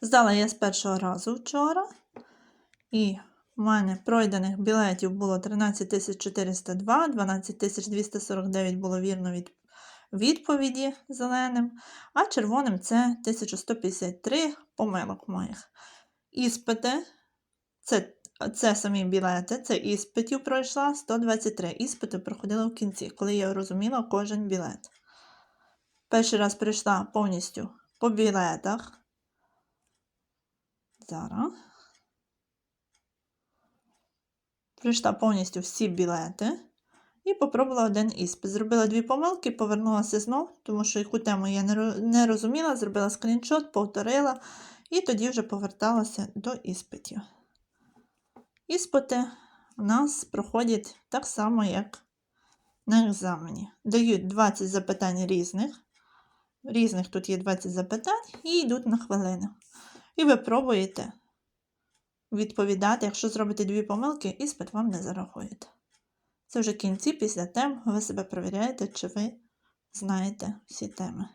Здала я з першого разу вчора. І в мене пройдених білетів було 13 402, 12 249 було вірно від відповіді зеленим, а червоним це 1153 помилок моїх. Іспити, це, це самі білети, це іспитів пройшла 123. Іспити проходила в кінці, коли я розуміла кожен білет. Перший раз прийшла повністю по білетах. Зараз. Пройшла повністю всі білети і попробувала один іспит. Зробила дві помилки, повернулася знов, тому що яку тему я не розуміла, зробила скріншот, повторила і тоді вже поверталася до іспитів. Іспити у нас проходять так само, як на екзамені. Дають 20 запитань різних. Різних тут є 20 запитань і йдуть на хвилину. І ви пробуєте відповідати. Якщо зробите дві помилки, іспит вам не зарахуєте. Це вже кінці, після тем, ви себе перевіряєте, чи ви знаєте всі теми.